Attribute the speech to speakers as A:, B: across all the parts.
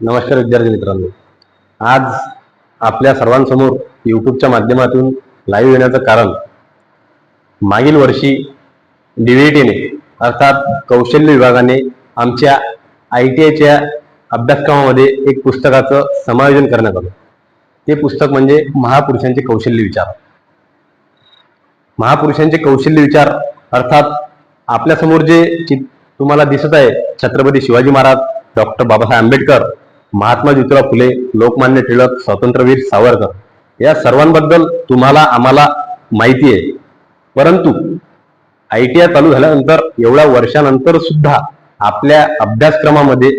A: नमस्कार विद्यार्थी मित्रांनो. आज आपल्या सर्वांसमोर यूट्यूबच्या माध्यमातून लाईव्ह येण्याचं कारण मागील वर्षी डीव्हीटीने अर्थात कौशल्य विभागाने आमच्या आय टी आयच्या अभ्यासक्रमामध्ये एक पुस्तकाचं समायोजन करण्यात आलं. ते पुस्तक म्हणजे महापुरुषांचे कौशल्य विचार. महापुरुषांचे कौशल्य विचार अर्थात आपल्यासमोर जे तुम्हाला दिसत आहे छत्रपती शिवाजी महाराज डॉक्टर बाबासाहेब आंबेडकर महात्मा ज्योतिराव फुले लोकमान्य टिळक स्वातंत्र्यवीर सावरकर या सर्वांबद्दल तुम्हाला आम्हाला माहिती आहे. परंतु आय टी आय चालू झाल्यानंतर एवढ्या वर्षानंतर सुद्धा आपल्या अभ्यासक्रमामध्ये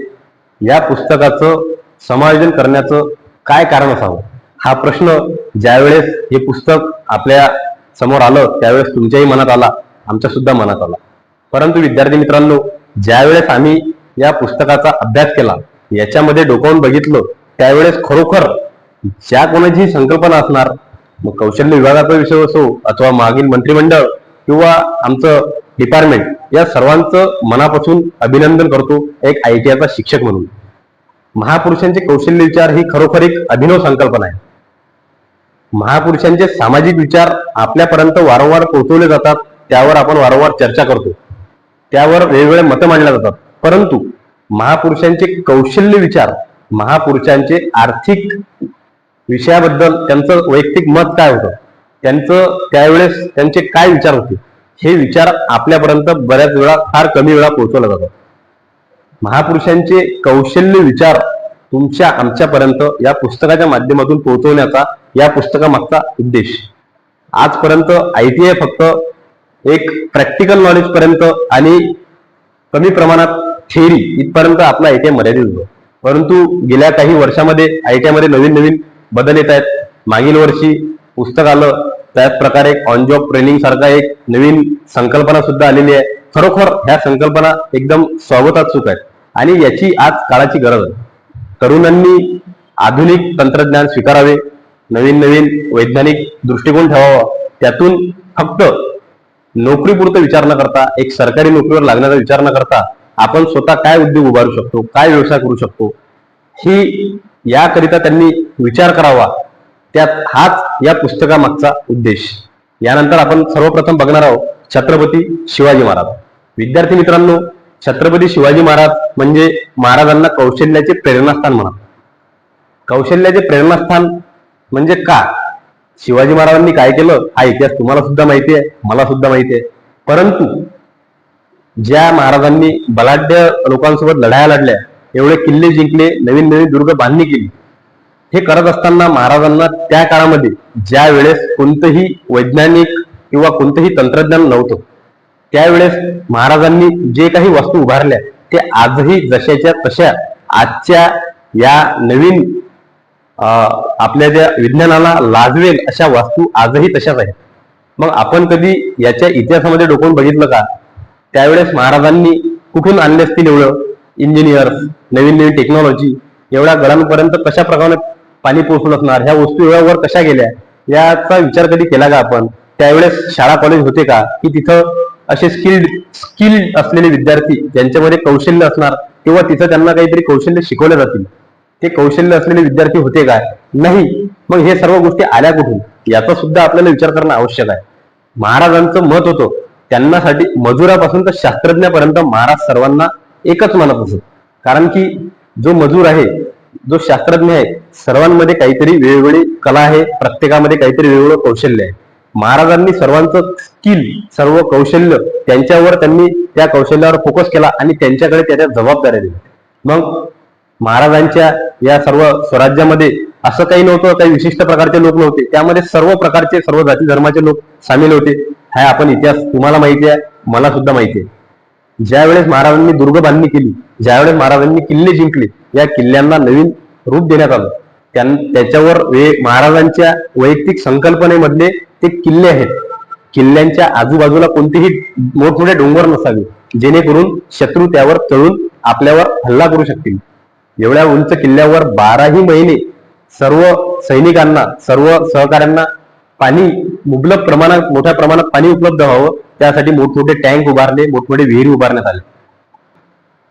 A: या पुस्तकाचं समायोजन करण्याचं काय कारण असावं? हा प्रश्न ज्यावेळेस हे पुस्तक आपल्यासमोर आलं त्यावेळेस तुमच्याही मनात आला आमच्या सुद्धा मनात आला. परंतु विद्यार्थी मित्रांनो ज्यावेळेस आम्ही या पुस्तकाचा अभ्यास केला याच्यामध्ये डोकावून बघितलं त्यावेळेस खरोखर ज्या कोणाची संकल्पना असणार मग कौशल्य विभागाचा विषय असो अथवा मागील मंत्रिमंडळ किंवा आमचं डिपार्टमेंट या सर्वांचं मनापासून अभिनंदन करतो एक आय टी आयचा शिक्षक म्हणून. महापुरुषांचे कौशल्य विचार ही खरोखर एक अभिनव संकल्पना आहे. महापुरुषांचे सामाजिक विचार आपल्यापर्यंत वारंवार पोहोचवले जातात त्यावर आपण वारंवार चर्चा करतो. त्यावर वेगवेगळे मतं मांडल्या जातात. परंतु महापुरुषांचे कौशल्य विचार महापुरुषांचे आर्थिक विषयाबद्दल त्यांचं वैयक्तिक मत काय होतं? त्यांचं त्यावेळेस त्यांचे काय विचार होते? हे विचार आपल्यापर्यंत बऱ्याच वेळा फार कमी वेळा पोहोचवला जातो महापुरुषांचे कौशल्य विचार तुमच्या आमच्यापर्यंत या पुस्तकाच्या माध्यमातून पोहोचवण्याचा या पुस्तकामागचा उद्देश. आजपर्यंत आय टी आय फक्त एक प्रॅक्टिकल नॉलेज पर्यंत आणि कमी प्रमाणात थेअरी इथपर्यंत आपला आय टी आय मर्यादित होतो. परंतु गेल्या काही वर्षामध्ये आय टी आयमध्ये नवीन नवीन बदल येत आहेत. मागील वर्षी पुस्तक आलं त्याच प्रकारे ऑन जॉब ट्रेनिंग सारखा एक नवीन संकल्पना सुद्धा आलेली आहे. खरोखर ह्या संकल्पना एकदम स्वागतात्सुक आहेत. आणि याची आज काळाची गरज आहे. तरुणांनी आधुनिक तंत्रज्ञान स्वीकारावे नवीन नवीन वैज्ञानिक दृष्टिकोन ठेवावा. त्यातून फक्त नोकरीपुरतं विचार न करता एक सरकारी नोकरीवर लागण्याचा विचार न करता आपण स्वतः काय उद्योग उभारू शकतो काय व्यवसाय करू शकतो ही याकरिता त्यांनी विचार करावा. त्यात हाच या पुस्तकामागचा उद्देश. यानंतर आपण सर्वप्रथम बघणार आहोत छत्रपती शिवाजी महाराज. विद्यार्थी मित्रांनो छत्रपती शिवाजी महाराज म्हणजे महाराजांना कौशल्याचे प्रेरणास्थान म्हणा. कौशल्याचे प्रेरणास्थान म्हणजे का? शिवाजी महाराजांनी काय केलं? हा इतिहास तुम्हाला सुद्धा माहिती आहे मला सुद्धा माहिती आहे. परंतु ज्या महाराजांनी बलाढ्य लोकांसोबत लढाया लढल्या एवढे किल्ले जिंकले नवीन नवीन दुर्ग बांधणी केली. हे करत असताना महाराजांना त्या काळामध्ये ज्या वेळेस कोणतंही वैज्ञानिक किंवा कोणतंही तंत्रज्ञान नव्हतं त्यावेळेस महाराजांनी जे काही वस्तू उभारल्या ते आजही जशाच्या तशा आजच्या या नवीन आपल्या ज्या विज्ञानाला लाजवेल अशा वस्तू आजही तशाच आहेत. मग आपण कधी याच्या इतिहासामध्ये डोकून बघितलं का? त्यावेळेस महाराजांनी कुठून आणले असतील एवढं? इंजिनियर्स नवीन नवीन टेक्नॉलॉजी एवढ्या घरांपर्यंत कशा प्रकारे पाणी पोहोचून असणार? ह्या वस्तू एवढ्या वर कशा गेल्या? याचा विचार कधी केला का आपण? त्यावेळेस शाळा कॉलेज होते का? की तिथं असे स्किल्ड स्किल्ड असलेले विद्यार्थी ज्यांच्यामध्ये कौशल्य असणार किंवा तिथं त्यांना काहीतरी कौशल्य शिकवले जातील ते कौशल्य असलेले विद्यार्थी होते काय नाही. मग हे सर्व गोष्टी आल्या कुठून? याचा सुद्धा आपल्याला विचार करणं आवश्यक आहे. महाराजांचं मत होतं त्यांनासाठी मजुरापासून तर शास्त्रज्ञापर्यंत महाराज सर्वांना एकच मानत असत कारण की जो मजूर आहे जो शास्त्रज्ञ आहे सर्वांमध्ये काहीतरी वेगवेगळी कला आहे प्रत्येकामध्ये काहीतरी वेगवेगळं कौशल्य आहे. महाराजांनी सर्वांचं स्किल सर्व कौशल्य त्यांच्यावर त्यांनी त्या कौशल्यावर फोकस केला आणि त्यांच्याकडे त्याच्या जबाबदाऱ्या दिल्या. मग महाराजांच्या या सर्व स्वराज्यामध्ये असं काही नव्हतं काही विशिष्ट प्रकारचे लोक नव्हते. त्यामध्ये सर्व प्रकारचे सर्व जाती धर्माचे लोक सामील होते. हा आपण इतिहास तुम्हाला माहिती आहे मला सुद्धा माहिती आहे. ज्यावेळेस महाराजांनी दुर्ग बांधणी केली ज्यावेळेस महाराजांनी किल्ले जिंकले या किल्ल्यांना नवीन रूप देण्यात आलं. त्यां त्याच्यावर वे महाराजांच्या वैयक्तिक संकल्पनेमधले ते किल्ले आहेत. किल्ल्यांच्या आजूबाजूला कोणतेही मोठमोठे डोंगर नसावे जेणेकरून शत्रू त्यावर चढून आपल्यावर हल्ला करू शकतील. एवढ्या उंच किल्ल्यावर बाराही महिने सर्व सैनिकांना सर्व सहकाऱ्यांना पाणी मुबलक प्रमाणात मोठ्या प्रमाणात पाणी उपलब्ध व्हावं. त्यासाठी मोठमोठे टँक उभारले मोठमोठे विहिरी उभारण्यात आले.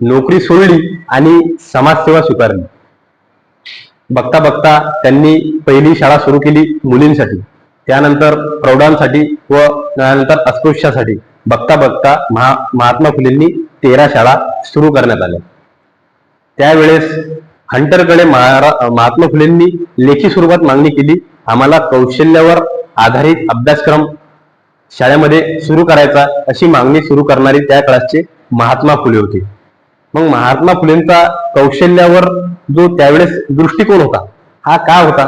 A: नोकरी सोडली आणि समाजसेवा स्वीकारली. बघता बघता त्यांनी पहिली शाळा सुरू केली मुलींसाठी. त्यानंतर प्रौढांसाठी व त्यानंतर अस्पृश्यासाठी. बघता बघता महा महात्मा फुलेंनी तेरा शाळा सुरू करण्यात आल्या. त्यावेळेस हंटरकडे महारा महात्मा फुलेंनी लेखी स्वरूपात मागणी केली. आम्हाला कौशल्यावर आधारित अभ्यासक्रम शाळेमध्ये सुरू करायचा अशी मागणी सुरू करणारी त्या काळाचे महात्मा फुले होते. मग महात्मा फुलेंचा कौशल्यावर जो त्यावेळेस दृष्टिकोन होता हा का होता?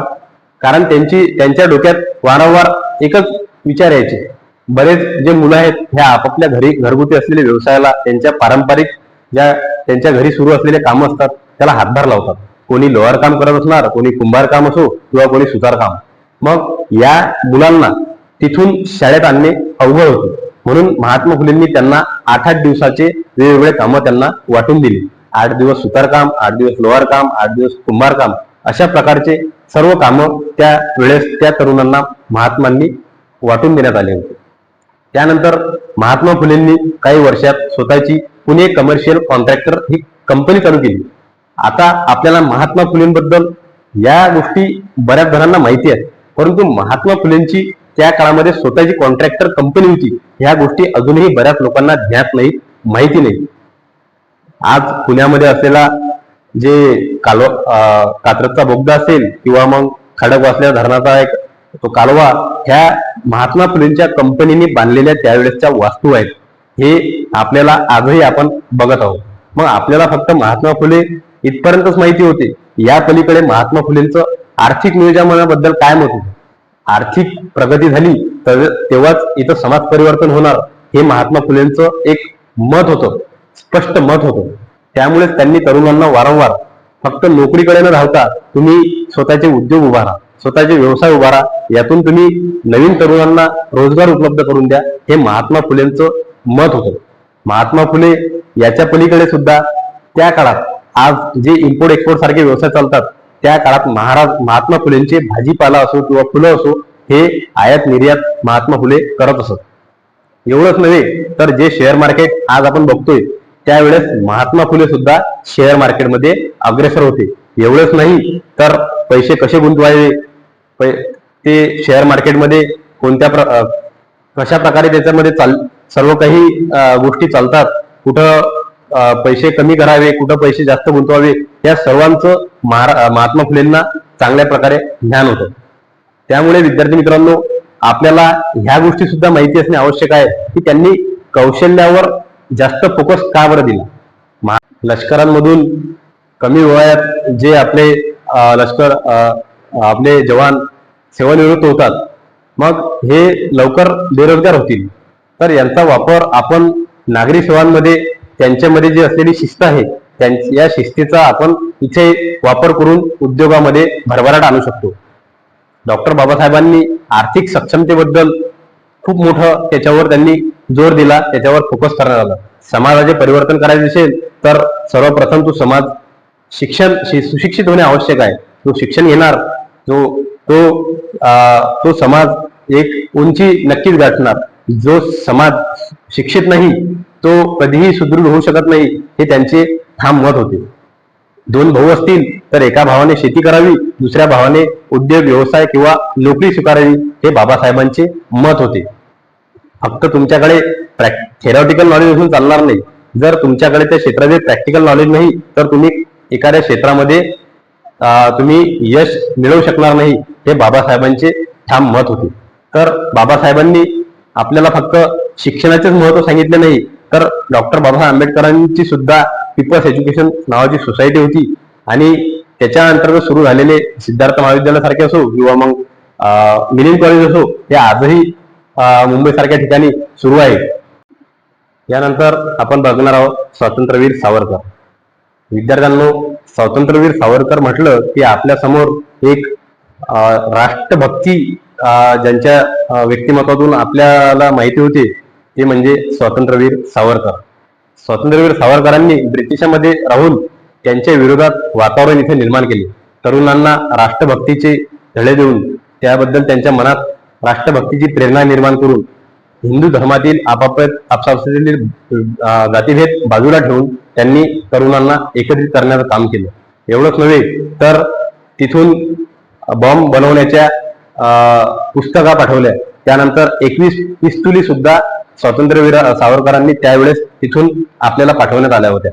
A: कारण त्यांची त्यांच्या डोक्यात वारंवार एकच विचार यायचे. बरेच जे मुलं आहेत ह्या आपापल्या घरी घरगुती असलेल्या व्यवसायाला त्यांच्या पारंपरिक ज्या त्यांच्या घरी सुरू असलेले कामं असतात त्याला हातभार लावतात. कोणी लोहार काम करत असणार कोणी कुंभार काम असो किंवा कोणी सुतार काम मग या मुलांना तिथून शाळेत आणणे अवघड होते. म्हणून महात्मा फुलेंनी त्यांना आठ आठ दिवसाचे वेगवेगळे कामं त्यांना वाटून दिली. आठ दिवस सुतारकाम आठ दिवस लोहार काम आठ दिवस कुंभारकाम अशा प्रकारचे सर्व कामं त्या वेळेस त्या तरुणांना महात्मांनी वाटून देण्यात आले होते. त्यानंतर महात्मा फुलेंनी काही वर्षात स्वतःची पुणे कमर्शियल कॉन्ट्रॅक्टर ही कंपनी चालू केली. आता आपल्याला महात्मा फुलेंबद्दल या गोष्टी बऱ्याच जणांना माहिती आहेत. परंतु महात्मा फुलेंची त्या काळामध्ये स्वतःची कॉन्ट्रॅक्टर कंपनी होती. ह्या गोष्टी अजूनही बऱ्याच लोकांना ज्ञात नाही माहिती नाही आज पुण्यामध्ये असलेला जे कालो अं, कात्रजचा बोगदा असेल किंवा मग खडक वाचल्या धरणाचा एक तो कालवा ह्या महात्मा फुलेंच्या कंपनीने बांधलेल्या त्यावेळेसच्या वास्तू आहेत. हे आपल्याला आजही आपण बघत आहोत. मग आपल्याला फक्त महात्मा फुले इथपर्यंतच माहिती होते. या पलीकडे महात्मा फुलेंचं आर्थिक नियोजनाबद्दल काय मत होतं? आर्थिक प्रगती झाली तर तेव्हाच इथं समाज परिवर्तन होणार हे महात्मा फुलेंचं एक मत होतं स्पष्ट मत होतं. त्यामुळेच त्यांनी तरुणांना वारंवार फक्त नोकरीकडे न राहता तुम्ही स्वतःचे उद्योग उभारा स्वतःचे व्यवसाय उभारा यातून तुम्ही नवीन तरुणांना रोजगार उपलब्ध करून द्या हे महात्मा फुलेंचं मत होतं. महात्मा फुले याच्या पलीकडे सुद्धा त्या काळात आज जे इम्पोर्ट एक्सपोर्ट सारखे व्यवसाय चालतात त्या काळात महाराज महात्मा फुलेंचे भाजीपाला असो किंवा फुलं असो हे आयात निर्यात महात्मा फुले करत असत. एवढंच नव्हे तर जे शेअर मार्केट आज आपण बघतोय त्यावेळेस महात्मा फुले सुद्धा शेअर मार्केटमध्ये अग्रेसर होते. एवढंच नाही तर पैसे कसे गुंतवावे पै- ते शेअर मार्केटमध्ये कोणत्या प्र कशा प्रकारे त्याच्यामध्ये चाल सर्व काही गोष्टी चालतात कुठं पैसे कमी करावे कुठं पैसे जास्त गुंतवावे या सर्वांचं महारा महात्मा फुलेंना चांगल्या प्रकारे ज्ञान होतं. त्यामुळे विद्यार्थी मित्रांनो आपल्याला ह्या गोष्टी सुद्धा माहिती असणे आवश्यक आहे की त्यांनी कौशल्यावर जास्त फोकस का बरं दिला? लष्करांमधून कमी वयात जे आपले लष्कर आपले जवान सेवानिवृत्त होतात मग हे लवकर बेरोजगार होतील. तर यांचा वापर आपण नागरी सेवांमध्ये त्यांच्यामध्ये जी असलेली शिस्त आहे या शिस्तीचा आपण इथे वापर करून उद्योगामध्ये भरभराट आणू शकतो. डॉक्टर बाबासाहेबांनी आर्थिक सक्षमतेबद्दल खूप मोठं त्याच्यावर त्यांनी जोर दिला त्याच्यावर फोकस करण्यात आलं. समाजाचे परिवर्तन करायचे असेल तर सर्वप्रथम तो समाज शिक्षण सुशिक्षित होणे आवश्यक आहे. तो शिक्षण घेणार जो तो अं, तो समाज एक उंची नक्कीच गाठणार. जो समाज शिक्षित नाही तो कधीही सुदृढ होऊ शकत नाही हे त्यांचे ठाम मत होते. दोन भाऊ असतील तर एका भावाने शेती करावी दुसऱ्या भावाने उद्योग व्यवसाय किंवा नोकरी स्वीकारावी हे बाबासाहेबांचे मत होते. फक्त तुमच्याकडे थेरॉटिकल नॉलेज असून चालणार नाही. जर तुमच्याकडे त्या क्षेत्राचे प्रॅक्टिकल नॉलेज नाही तर तुम्ही एखाद्या क्षेत्रामध्ये तुम्ही यश मिळवू शकणार नाही हे बाबासाहेबांचे ठाम मत होते. तर बाबासाहेबांनी आपल्याला फक्त शिक्षणाचेच महत्त्व सांगितले नाही तर डॉक्टर बाबासाहेब आंबेडकरांची सुद्धा पीपल्स एज्युकेशन नावाची सोसायटी होती. आणि त्याच्या अंतर्गत सुरू झालेले सिद्धार्थ महाविद्यालय सारखे असो किंवा मग मिलिंद कॉलेज असो हे आजही मुंबई सारख्या ठिकाणी सुरू आहे. यानंतर आपण बघणार आहोत स्वातंत्र्यवीर सावरकर. विद्यार्थ्यांनो स्वातंत्र्यवीर सावरकर म्हटलं की आपल्यासमोर एक राष्ट्रभक्ती ज्यांच्या व्यक्तिमत्वातून आपल्याला माहिती होते ते म्हणजे स्वातंत्र्यवीर सावरकर. स्वातंत्र्यवीर सावरकरांनी ब्रिटिशांमध्ये राहून त्यांच्या विरोधात वातावरण इथे निर्माण केले. तरुणांना राष्ट्रभक्तीचे धडे देऊन त्याबद्दल त्यांच्या मनात राष्ट्रभक्तीची प्रेरणा निर्माण करून हिंदू धर्मातील आपापत आपसातील जातीभेद बाजूला ठेवून त्यांनी तरुणांना एकत्रित करण्याचं काम केलं. एवढंच नव्हे तर तिथून बॉम्ब बनवण्याच्या पुस्तका पाठवल्या. त्यानंतर एकवीस पिस्तुली सुद्धा स्वातंत्र्यवीर सावरकरांनी त्यावेळेस तिथून आपल्याला पाठवण्यात आल्या होत्या.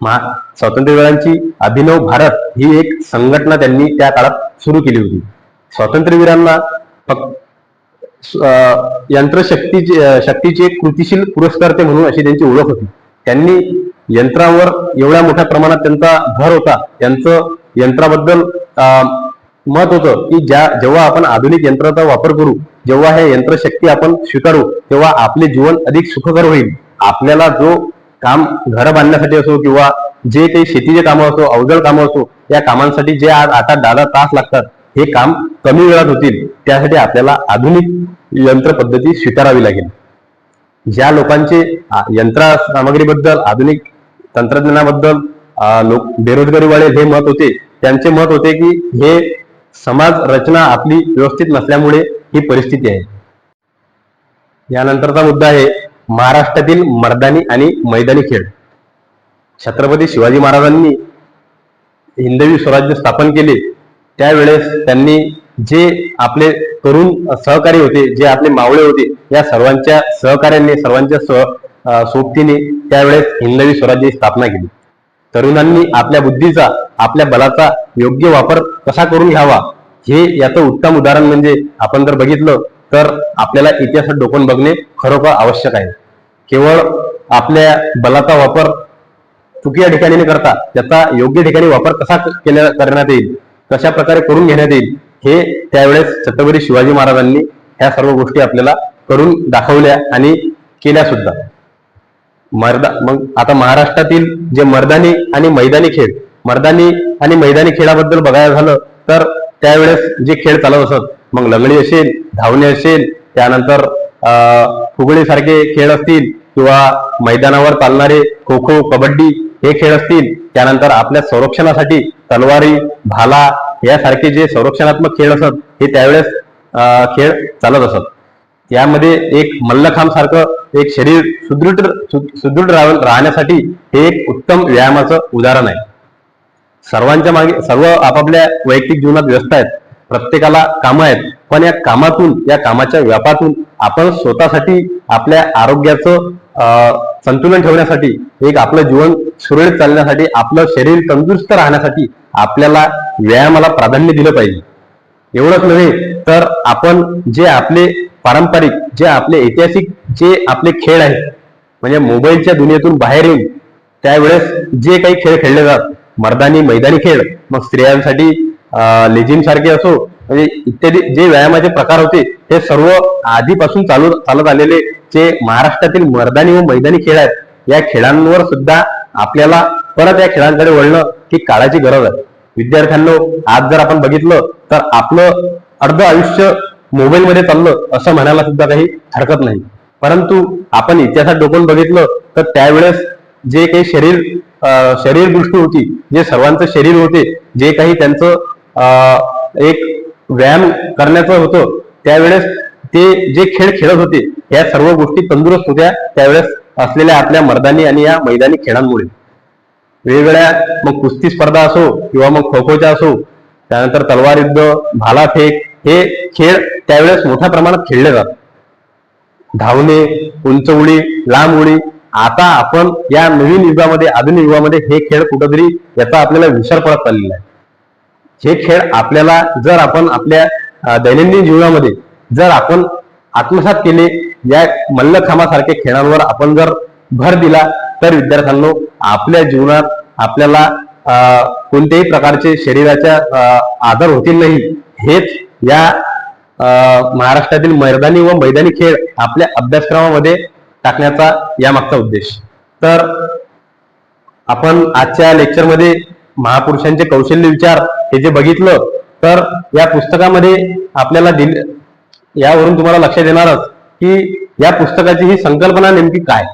A: महा स्वातंत्र्यवीरांची अभिनव भारत ही एक संघटना त्यांनी त्या काळात सुरू केली होती. स्वातंत्र्यवीरांना फक्त अं, यंत्रशक्तीची शक्तीचे एक कृतिशील पुरस्कर्ते म्हणून अशी त्यांची ओळख होती. त्यांनी यंत्रावर एवढ्या मोठ्या प्रमाणात त्यांचा भर होता. त्यांचं यंत्राबद्दल अं, मत होतं की ज्या जेव्हा आपण आधुनिक यंत्राचा वापर करू जेव्हा हे यंत्रशक्ती आपण स्वीकारू तेव्हा आपले जीवन अधिक सुखकर होईल. आपल्याला जो काम घर बांधण्यासाठी असो किंवा जे काही शेतीचे कामं असो अवजड कामं असो या कामांसाठी जे आज आठ आठ दहा तास लागतात हे काम कमी वेळात होतील. त्यासाठी आपल्याला आधुनिक यंत्र पद्धती स्वीकारावी लागेल. ज्या लोकांचे यंत्र सामग्रीबद्दल आधुनिक तंत्रज्ञानाबद्दल लोक बेरोजगारी वाढेल हे मत होते त्यांचे मत होते की हे समाज रचना आपली व्यवस्थित नसल्यामुळे ही परिस्थिती आहे. यानंतरचा मुद्दा आहे महाराष्ट्रातील मर्दानी आणि मैदानी खेळ. छत्रपती शिवाजी महाराजांनी हिंदवी स्वराज्य स्थापन केले. त्यावेळेस त्यांनी जे आपले तरुण सहकारी होते जे आपले मावळे होते या सर्वांच्या सहकार्याने सर्वांच्या सह सोबतीने त्यावेळेस हिंदवी स्वराज्याची स्थापना केली. तरुणांनी आपल्या बुद्धीचा आपल्या बलाचा योग्य वापर कसा करून घ्यावा? हे याचं उत्तम उदाहरण म्हणजे आपण जर बघितलं तर आपल्याला इतिहासात डोकून बघणे खरोखर आवश्यक आहे. केवळ आपल्या बलाचा वापर चुकीच्या ठिकाणी न करता त्याचा योग्य ठिकाणी वापर कसा केल्या करण्यात येईल कशा प्रकारे करून घेण्यात येईल हे त्यावेळेस छत्रपती शिवाजी महाराजांनी ह्या सर्व गोष्टी आपल्याला करून दाखवल्या आणि केल्या सुद्धा. मर्दा मग आता महाराष्ट्रातील जे मर्दानी आणि मैदानी खेळ मर्दानी आणि मैदानी खेळाबद्दल बघायला झालं तर त्यावेळेस जे खेळ चालत असत मग लंगडी असेल धावणे असेल त्यानंतर अं, फुगडी सारखे खेळ असतील किंवा मैदानावर चालणारे खो खो कबड्डी हे खेळ असतील त्यानंतर आपल्या संरक्षणासाठी तलवारी भाला यासारखे जे संरक्षणात्मक खेळ असत हे त्यावेळेस खेळ चालत असत. यामध्ये एक मल्लखांब सारखं एक शरीर सुदृढ सुदृढ राह- राहण्यासाठी हे एक उत्तम व्यायामाचं उदाहरण आहे. सर्वांच्या मागे सर्व आपापल्या वैयक्तिक जीवनात व्यस्त आहेत प्रत्येकाला कामं आहेत पण या कामातून या कामाच्या व्यापातून आपण स्वतःसाठी आपल्या आरोग्याचं संतुलन ठेवण्यासाठी एक आपलं जीवन सुरळीत चालण्यासाठी आपलं शरीर तंदुरुस्त राहण्यासाठी आपल्याला व्यायामाला प्राधान्य दिलं पाहिजे. एवढंच नव्हे तर आपण जे आपले पारंपरिक जे आपले ऐतिहासिक जे आपले खेळ आहेत म्हणजे मोबाईलच्या दुनियेतून बाहेर येऊन त्यावेळेस जे काही खेळ खेळले जातात मर्दानी मैदानी खेळ मग स्त्रियांसाठी लेझिम सारखे असो म्हणजे इत्यादी जे व्यायामाचे प्रकार होते हे सर्व आधीपासून चालू चालत आलेले जे महाराष्ट्रातील मर्दानी व मैदानी खेळ आहेत या खेळांवर सुद्धा आपल्याला परत या खेळांकडे वळणं ही काळाची गरज आहे. विद्यार्थ्यांना आज जर आपण बघितलं तर आपलं अर्ध आयुष्य मोबाईल मध्ये चाललं असं म्हणायला सुद्धा काही हरकत नाही. परंतु आपण इतिहासात डोकून बघितलं तर त्यावेळेस जे काही शरीर शरीर दृष्टी होती जे सर्वांचं शरीर होते जे काही त्यांचं अं, एक व्यायाम करण्याचं होतं त्यावेळेस ते जे खेळ खेळत होते या सर्व गोष्टी तंदुरुस्त होत्या त्यावेळेस असलेल्या आपल्या मर्दानी आणि या मैदानी खेळांमुळे. वेगवेगळ्या मग कुस्ती स्पर्धा असो किंवा मग खो खोच्या असो त्यानंतर तलवार युद्ध भाला फेक हे खेळ त्यावेळेस मोठ्या प्रमाणात खेळले जातात. धावणे उंच उडी लांब उडी आता आपण या नवीन युगामध्ये आधुनिक युगामध्ये हे खेळ कुठंतरी याचा आपल्याला विसर पडत चाललेला आहे. हे खेळ आपल्याला जर आपण आपल्या दैनंदिन जीवनामध्ये जर आपण आत्मसात केले या मल्लखांबासारख्या खेळांवर आपण जर भर दिला तर विद्यार्थ्यांना आपल्या जीवनात आपल्याला कोणत्याही प्रकारचे शरीराच्या अं, आजार होतील नाही हेच या महाराष्ट्रातील मैदानी व मैदानी खेळ आपल्या अभ्यासक्रमामध्ये टाकण्याचा यामागचा उद्देश. तर आपण आजच्या लेक्चरमध्ये महापुरुषांचे कौशल्य विचार हे जे बघितलं तर या पुस्तकामध्ये आपल्याला दिल यावरून तुम्हाला लक्षात येणारच की या पुस्तकाची ही संकल्पना नेमकी काय?